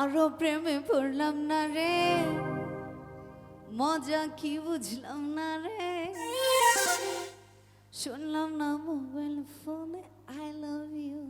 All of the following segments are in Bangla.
আরও প্রেমে পড়লাম না রে। মজা কি বুঝলাম না রে। শুনলাম না মোবাইল ফোনে I love you.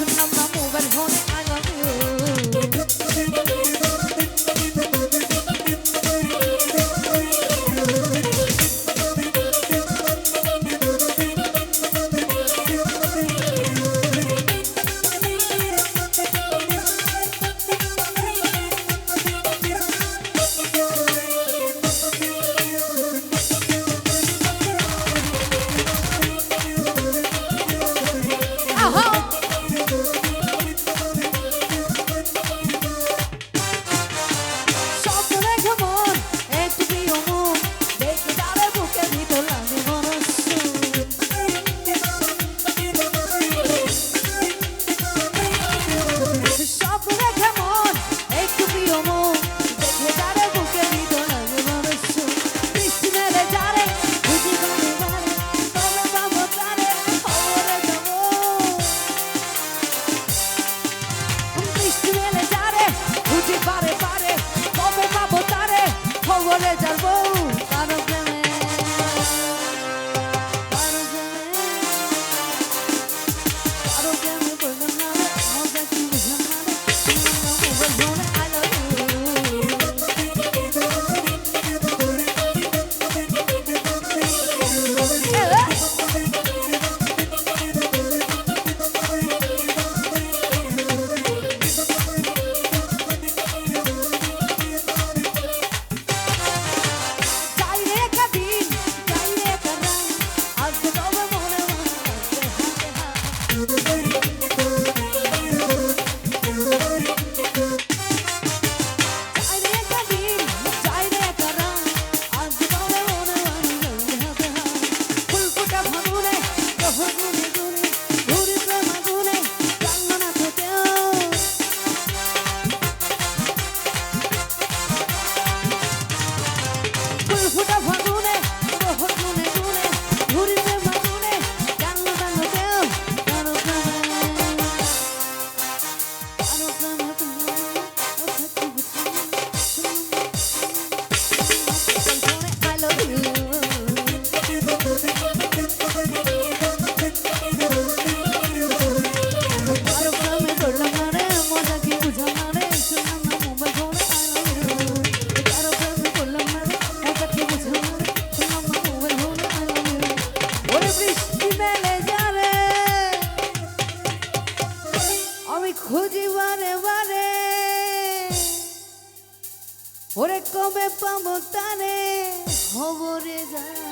Tonight I'm moving on খুঁজি বারে বারে। ওরে কবে পাবো তারে? খবরে যায়।